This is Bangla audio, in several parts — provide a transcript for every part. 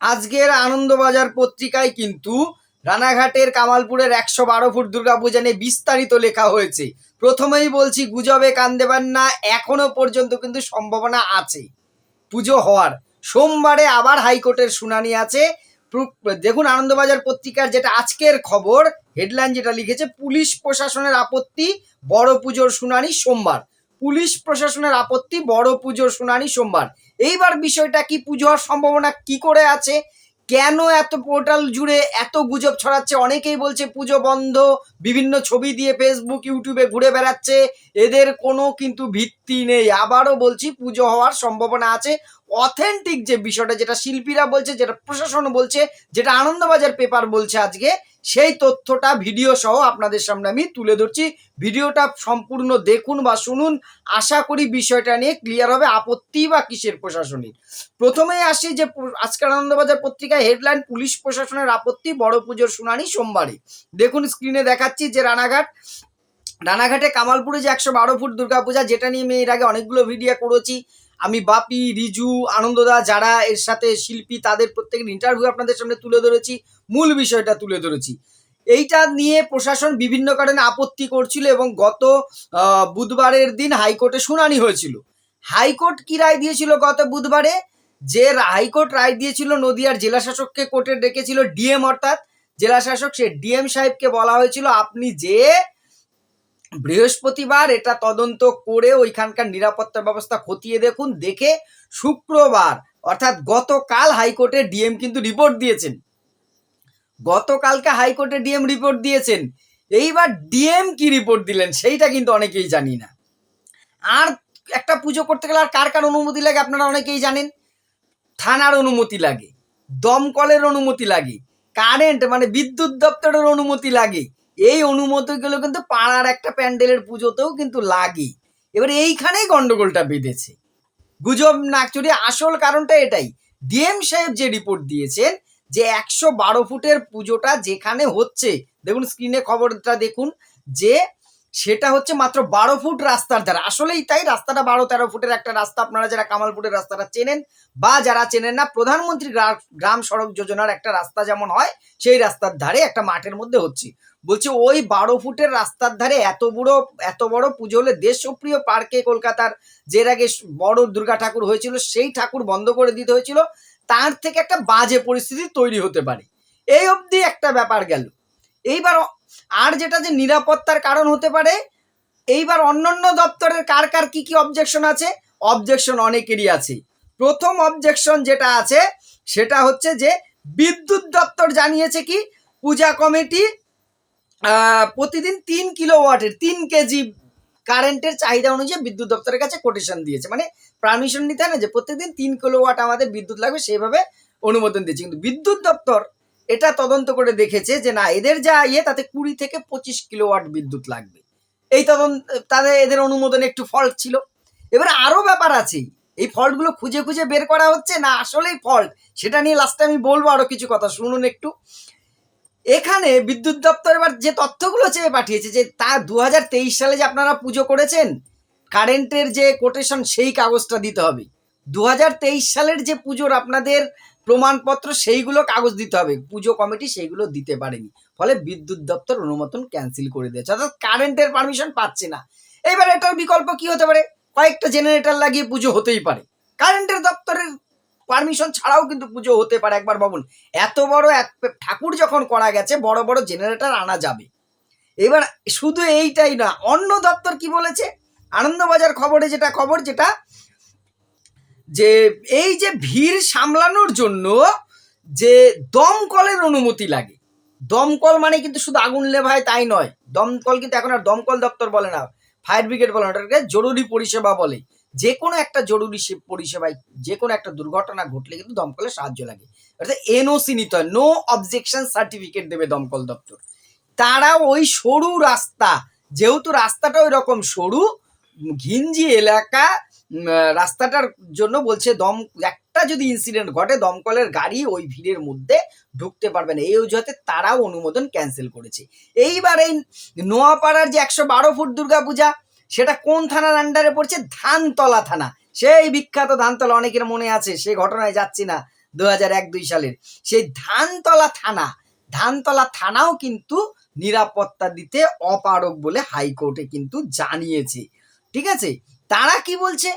আজকের আনন্দবাজার পত্রিকায় কিন্তু রানাঘাটের কামালপুরের একশো বারো ফুট দুর্গাপূজা নিয়ে বিস্তারিত লেখা হয়েছে। প্রথমেই বলছি, গুজবে কান দেবেন না, এখনও পর্যন্ত কিন্তু সম্ভাবনা আছে। পুজো হওয়ার। সোমবারে আবার হাইকোর্টের শুনানি আছে। দেখুন, আনন্দবাজার পত্রিকার যেটা আজকের খবর, হেডলাইন যেটা লিখেছে, পুলিশ প্রশাসনের আপত্তি, বড় পুজোর শুনানি সোমবার। পুলিশ প্রশাসনের আপত্তি, বড় পুজোর শুনানি সোমবার। এইবার বিষয়টা কি? পুজো হওয়ার সম্ভাবনা কি করে আছে? কেন এত পোর্টাল জুড়ে এত গুজব ছড়াচ্ছে? অনেকেই বলছে পুজো বন্ধ, বিভিন্ন ছবি দিয়ে ফেসবুক ইউটিউবে ঘুরে বেড়াচ্ছে। এদের কোনো কিন্তু ভিত্তি নেই। আবারও বলছি, পুজো হওয়ার সম্ভাবনা আছে। অথেন্টিক যে বিষয়টা, যেটা শিল্পীরা বলছে, যেটা প্রশাসন বলছে, যেটা আনন্দবাজার পেপার বলছে আজকে সেই তথ্যটা ভিডিও সহ আপনাদের সামনে আমি তুলে ধরছি। ভিডিওটা সম্পূর্ণ দেখুন বা শুনুন। আশা করি বিষয়টা নিয়ে ক্লিয়ার হবে আপত্তি বা কিসের প্রশাসনের প্রথমেই আসি যে আজকের আনন্দবাজার পত্রিকায় হেডলাইন পুলিশ প্রশাসনের আপত্তি, বড় পুজোর শুনানি সোমবারে দেখুন স্ক্রিনে দেখাচ্ছি যে রানাঘাট, রানাঘাটে কামালপুরে যে একশো বারো ফুট দুর্গাপূজা, যেটা নিয়ে আমি এর আগে অনেকগুলো ভিডিও করেছি। আমি বাপি, রিজু, আনন্দদা যারা এর সাথে শিল্পী, তাদের প্রত্যেকের ইন্টারভিউ আপনাদের সামনে তুলে ধরেছি। মূল বিষয়টা তুলে ধরেছি। এইটা নিয়ে প্রশাসন বিভিন্ন কারণে আপত্তি করছিল এবং গত বুধবারের দিন হাইকোর্টে শুনানি হয়েছিল। হাইকোর্ট কি রায় দিয়েছিল গত বুধবারে? যে হাইকোর্ট রায় দিয়েছিল নদিয়ার জেলা শাসককে কোর্টে ডেকেছিল ডিএম অর্থাৎ জেলা শাসক সে ডিএম সাহেবকে বলা হয়েছিল, আপনি যে বৃহস্পতিবার এটা তদন্ত করে ওইখানকার নিরাপত্তা ব্যবস্থা খতিয়ে দেখুন, দেখে শুক্রবার অর্থাৎ গতকাল হাইকোর্টে ডিএম কিন্তু রিপোর্ট দিয়েছেন। গতকালকে হাইকোর্টে ডিএম রিপোর্ট দিয়েছেন। এইবার ডিএম কি রিপোর্ট দিলেন সেইটা কিন্তু অনেকেই জানি না। আর একটা পুজো করতে গেলে আর কার কার অনুমতি লাগে আপনারা অনেকেই জানেন? থানার অনুমতি লাগে, দমকলের অনুমতি লাগে, কারেন্ট মানে বিদ্যুৎ দপ্তরের অনুমতি লাগে। এই অনুমতিগুলো কিন্তু পাড়ার একটা প্যান্ডেলের পুজোতেও কিন্তু লাগে। এবার এইখানেই গন্ডগোলটা বেঁধেছে। গুজব নাকচুরি আসল কারণটা এটাই। ডিএম সাহেব যে রিপোর্ট দিয়েছেন যে একশো বারো ফুটের পুজোটা যেখানে হচ্ছে, দেখুন স্ক্রিনে খবরটা দেখুন, যে সেটা হচ্ছে মাত্র বারো ফুট রাস্তার ধারে। আসলেই তাই, রাস্তাটা বারো তেরো ফুটের একটা রাস্তা। আপনারা যারা কামালপুরের রাস্তাটা চেনেন বা যারা চেনেন না, প্রধানমন্ত্রী গ্রা- গ্রাম সড়ক যোজনার একটা রাস্তা যেমন হয়, সেই রাস্তার ধারে একটা মাঠের মধ্যে হচ্ছে। বলছে ওই বারো ফুটের রাস্তার ধারে এত বড় এত বড় পুজো হলে দেশপ্রিয় পার্কে কলকাতার যে আগে বড় দুর্গা ঠাকুর হয়েছিল, সেই ঠাকুর বন্ধ করে দিতে হয়েছিল। তার থেকে একটা বাজে পরিস্থিতি তৈরি হতে পারে। এই অবধি একটা ব্যাপার গেল। এইবার আর যেটা যে নিরাপত্তার কারণ হতে পারে, এইবার অন্যান্য দপ্তরের কার কার কী কী অবজেকশন আছে? অবজেকশন অনেকেরই আছে। প্রথম অবজেকশন যেটা আছে, সেটা হচ্ছে যে বিদ্যুৎ দপ্তর জানিয়েছে কি, পূজা কমিটি প্রতিদিন তিন কিলো ওয়াটের তিন কেজি কারেন্টের চাহিদা অনুযায়ী বিদ্যুৎ দপ্তরের কাছে কোটেশন দিয়েছে। মানে পারমিশন নিতে হয় না যে প্রত্যেকদিন তিন কিলো ওয়াট আমাদের বিদ্যুৎ লাগবে সেইভাবে অনুমোদন দিয়েছে। কিন্তু বিদ্যুৎ দপ্তর এটা তদন্ত করে দেখেছে যে না, এদের যা ইয়ে তাতে কুড়ি থেকে পঁচিশ কিলো ওয়াট বিদ্যুৎ লাগবে। এই তদন্ত, তাদের, এদের অনুমোদনে একটু ফল্ট ছিল। এবার আরও ব্যাপার আছে, এই ফল্টগুলো খুঁজে খুঁজে বের করা হচ্ছে না আসলেই ফল্ট সেটা নিয়ে লাস্টে আমি বলব আরও কিছু কথা, শুনুন একটু। এখানে বিদ্যুৎ দপ্তর এবার যে তথ্যগুলো চেয়ে পাঠিয়েছে, যে তা দুহাজার তেইশ সালে যে আপনারা পুজো করেছেন, কারেন্টের যে কোটেশন সেই কাগজটা দিতে হবে। দুহাজার তেইশ সালের যে পুজোর আপনাদের প্রমাণপত্র সেইগুলো কাগজ দিতে হবে। পুজো কমিটি সেইগুলো দিতে পারেনি। ফলে বিদ্যুৎ দপ্তর অনুমোদন ক্যান্সেল করে দিয়েছে। অর্থাৎ কারেন্টের পারমিশন পাচ্ছে না। এবার এটার বিকল্প কি হতে পারে? কয়েকটা জেনারেটর লাগিয়ে পুজো হতেই পারে। কারেন্টের দপ্তরের পারমিশন ছাড়াও কিন্তু পুজো হতে পারে একবার ভাবুন এত বড় এক ঠাকুর যখন করা গেছে, বড় বড় জেনারেটর আনা যাবে। এবার শুধু এইটাই না অন্য দপ্তর কি বলেছে? আনন্দবাজার খবরে যেটা খবর, যেটা যে এই যে ভিড় সামলানোর জন্য যে দমকলের অনুমতি লাগে। দমকল মানে কিন্তু শুধু আগুন লেভায় তাই নয়। দমকল কিন্তু এখন আর দমকল দপ্তর বলে না ফায়ার ব্রিগেড বলে না, ওটাকে জরুরি পরিষেবা বলে। যে কোনো একটা জরুরি পরিষেবায় যে কোনো একটা দুর্ঘটনা ঘটলে কিন্তু দমকলের সাহায্য লাগে। অর্থাৎ এনওসি নিতে হয়। নো অবজেকশন সার্টিফিকেট দেবে দমকল দপ্তর। তারা ওই সরু রাস্তা, যেহেতু রাস্তাটা ওই রকম সরু, ঘিঞ্জি এলাকা রাস্তাটার জন্য বলছে দম, একটা যদি ইনসিডেন্ট ঘটে, দমকলের গাড়ি ওই ভিড়ের মধ্যে ঢুকতে পারবে না। এই অজুহাতে তারাও অনুমোদন ক্যান্সেল করেছে। এইবার এই নোয়াপাড়ার যে একশো বারো ফুট দুর্গাপূজা সেটা কোন থানার আন্ডারে পড়ছে? ধানতলা থানা। সেই বিখ্যাত ধানতলা, অনেকের মনে আছে, সে ঘটনায় যাচ্ছি না দু হাজার এক, দুই সালের। সেই ধানতলা থানা, ধানতলা থানাও কিন্তু নিরাপত্তা দিতে অপারক বলে হাইকোর্টে কিন্তু জানিয়েছে। ঠিক আছে? তারা কি বলছে?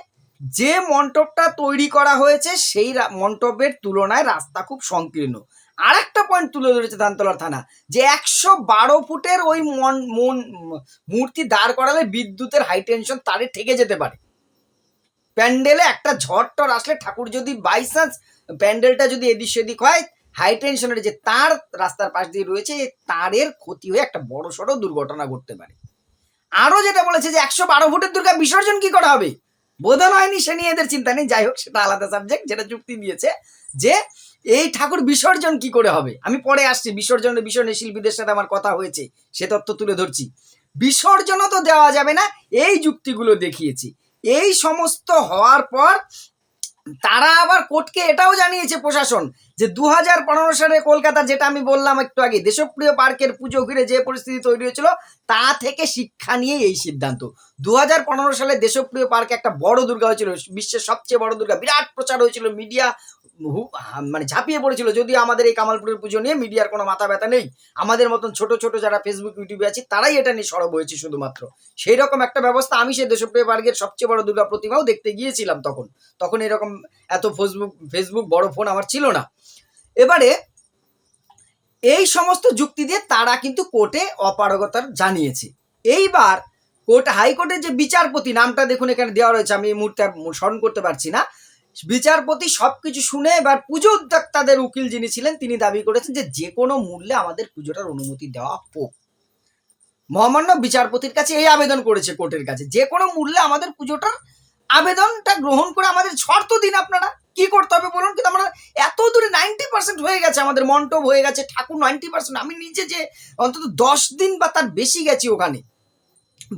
যে মণ্ডপটা তৈরি করা হয়েছে, সেই রা- মণ্ডপের তুলনায় রাস্তা খুব সংকীর্ণ। আর একটা পয়েন্ট তুলে ধরেছে ধানতলা থানা, যে একশো বারো ফুটের ওই মন, মন- মূর্তি দাঁড় করালে বিদ্যুতের হাই টেনশন তারে ঠেকে যেতে পারে। প্যান্ডেলে একটা ঝড় টর আসলে ঠাকুর যদি বাই চান্স প্যান্ডেলটা যদি এদিক সেদিক হয় হাই টেনশনের যে তার রাস্তার পাশ দিয়ে রয়েছে তারের ক্ষতি হয়ে একটা বড় সড়ো দুর্ঘটনা ঘটতে পারে। আরও যেটা বলেছে যে একশো বারো ফুটের দুর্গা বিসর্জন কি করা হবে? বোধন হয়নি, সে নিয়ে এদের চিন্তা নেই। যাই হোক, সেটা আলাদা সাবজেক্ট যেটা যুক্তি দিয়েছে যে এই ঠাকুর বিসর্জন কি করে হবে? আমি পরে আসছি, বিসর্জনের বিসর্জনের শিল্পীদের সাথে আমার কথা হয়েছে, সে তত্ত্ব তুলে ধরছি। বিসর্জনও তো দেওয়া যাবে না, এই যুক্তিগুলো দেখিয়েছি। এই সমস্ত হওয়ার পর তারা আবার কোর্টকে এটাও জানিয়েছে প্রশাসন যে দু হাজার পনেরো সালে কলকাতা যেটা আমি বললাম একটু আগে, দেশপ্রিয় পার্কের পুজো ঘিরে যে পরিস্থিতি তৈরি হয়েছিল, তা থেকে শিক্ষা নিয়ে এই সিদ্ধান্ত। দু হাজার পনেরো সালে দেশপ্রিয় পার্কে একটা বড় দুর্গা হয়েছিল, বিশ্বের সবচেয়ে বড় দুর্গা। বিরাট প্রচার হয়েছিল, মিডিয়া মানে ঝাঁপিয়ে পড়েছিল। যদিও আমাদের এই কামালপুরের পুজো নিয়ে মিডিয়ার কোনো মাথা ব্যথা নেই, আমাদের মতন ছোট ছোট যারা ফেসবুক ইউটিউবে আছে, তারাই এটা নিয়ে সরব হয়েছে শুধুমাত্র। সেই রকম একটা ব্যবস্থা আমি সেই দেশপ্রিয় পার্কের সবচেয়ে বড় দুর্গা প্রতিমাও দেখতে গিয়েছিলাম তখন। তখন এরকম এত ফেসবুক ফেসবুক বড় ফোন আমার ছিল না। এবারে এই সমস্ত যুক্তি দিয়ে তারা কিন্তু কোর্টে অপারগতার জানিয়েছে। এইবার কোর্ট, হাইকোর্টের যে বিচারপতি, নামটা দেখুন এখানে দেওয়া রয়েছে, আমি এই মুহূর্তে স্মরণ করতে পারছি না। বিচারপতি সবকিছু শুনে এবার পুজো উদ্যোক্তাদের উকিল যিনি ছিলেন, তিনি দাবি করেছেন যে যে কোনো মূল্যে আমাদের পুজোটার অনুমতি দেওয়া হোক। মহামান্য বিচারপতির কাছে এই আবেদন করেছে কোর্টের কাছে, যে কোনো মূল্যে আমাদের পুজোটার আবেদনটা গ্রহণ করে আমাদের শর্ত দিন আপনারা। কি করতে হবে বলুন? কিন্তু আমরা এত দূরে নাইনটি পার্সেন্ট হয়ে গেছে, আমাদের মন্টপ হয়ে গেছে, ঠাকুর নাইনটি পার্সেন্ট আমি নিজে যে অন্তত দশ দিন বা তার বেশি গেছি ওখানে।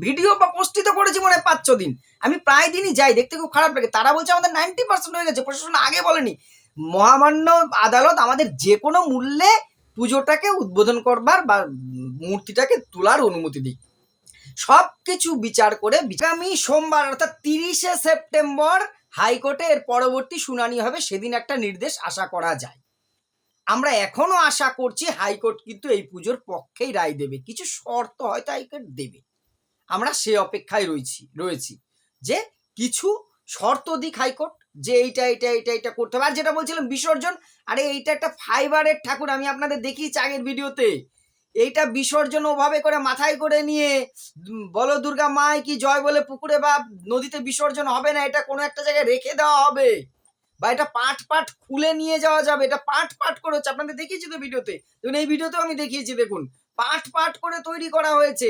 ভিডিও বা পোস্টিত করেছি মনে হয় পাঁচ ছ দিন। আমি প্রায় দিনই যাই, দেখতে খুব খারাপ লাগে। তারা বলছে আমাদের নাইনটি পার্সেন্ট হয়ে গেছে, প্রশাসন আগে বলেনি। মহামান্য আদালত আমাদের যে কোনো মূল্যে পুজোটাকে উদ্বোধন করবার বা মূর্তিটাকে তোলার অনুমতি দিই সব কিছু বিচার করে, আগামী সোমবার অর্থাৎ তিরিশে সেপ্টেম্বর হাইকোর্টে এর পরবর্তী শুনানি হবে, সেদিন একটা নির্দেশ আশা করা যায়। আমরা এখনও আশা করছি হাইকোর্ট কিন্তু এই পুজোর পক্ষেই রায় দেবে। কিছু শর্ত হয়তো হাইকোর্ট দেবে। আমরা সে অপেক্ষায় রয়েছি রয়েছি যে কিছু শর্ত দিক হাইকোর্ট যে এইটা এইটা এইটা এটা করতে হবে। আর যেটা বলছিলাম বিসর্জন, আরে এইটা একটা ফাইবারের ঠাকুর, আমি আপনাদের দেখিয়েছি আগের ভিডিওতে। এইটা বিসর্জন ওভাবে করে মাথায় করে নিয়ে বলো দুর্গা মায় কি জয় বলে পুকুরে বা নদীতে বিসর্জন হবে না? এটা কোনো একটা জায়গায় রেখে দেওয়া হবে। বা এটা পাট পাট খুলে নিয়ে যাওয়া যাবে। এটা পাট পাট করে হচ্ছে। আপনাদের দেখিয়েছি তো ভিডিওতে? দেখুন এই ভিডিওতেও আমি দেখিয়েছি, দেখুন। পাট পাট করে তৈরি করা হয়েছে।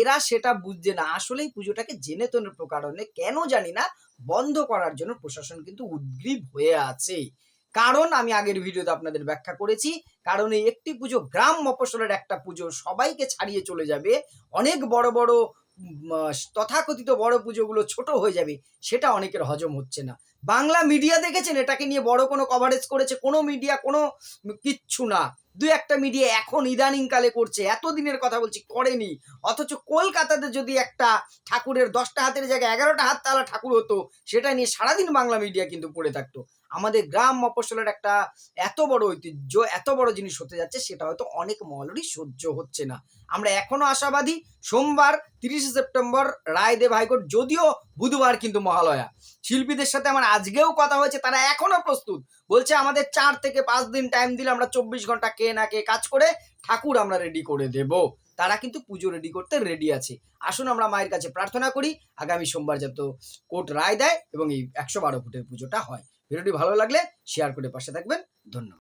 এরা সেটা বুঝছে না। আসলেই পুজোটাকে জেনে তনের প্রকারণে কেন জানি না, বন্ধ করার জন্য প্রশাসন কিন্তু উদ্গ্রীব হয়ে আছে। কারণ আমি আগের ভিডিওতে আপনাদের ব্যাখ্যা করেছি, কারণ এই একটি পুজো গ্রাম মফসলের একটা পুজো সবাইকে ছাড়িয়ে চলে যাবে। অনেক বড় বড় তথাকথিত বড় পুজোগুলো ছোট হয়ে যাবে, সেটা অনেকের হজম হচ্ছে না। বাংলা মিডিয়া দেখেছেন? এটাকে নিয়ে বড় কোনো কভারেজ করেছে কোনো মিডিয়া কোনো কিচ্ছু না। দু একটা মিডিয়া এখন ইদানিং কালে করছে। এতদিনের কথা বলছি, করেনি। অথচ কলকাতাতে যদি একটা ঠাকুরের দশটা হাতের জায়গায় এগারোটা হাত তালা ঠাকুর হতো, সেটা নিয়ে সারাদিন বাংলা মিডিয়া কিন্তু পড়ে থাকতো। আমাদের গ্রাম মফস্বলের একটা এত বড় ঐতিহ্য, এত বড় জিনিস হতে যাচ্ছে, সেটা হয়তো অনেক মহলেরই সহ্য হচ্ছে না। আমরা এখনও আশাবাদী, সোমবার তিরিশে সেপ্টেম্বর রায় দেব হাইকোর্ট, যদিও বুধবার কিন্তু মহালয়া। শিল্পীদের সাথে আমার আজকেও কথা হয়েছে, তারা এখনও প্রস্তুত। বলছে, আমাদের চার থেকে পাঁচ দিন টাইম দিলে আমরা চব্বিশ ঘণ্টা কে না কে কাজ করে ঠাকুর আমরা রেডি করে দেব। তারা কিন্তু পুজো রেডি করতে রেডি আছে। আসুন আমরা মায়ের কাছে প্রার্থনা করি, আগামী সোমবার যাতে কোর্ট রায় দেয় এবং এই একশো বারো ফুটের পুজোটা হয়। ভিডিওটি ভালো লাগলে শেয়ার করে পাশে থাকবেন। ধন্যবাদ।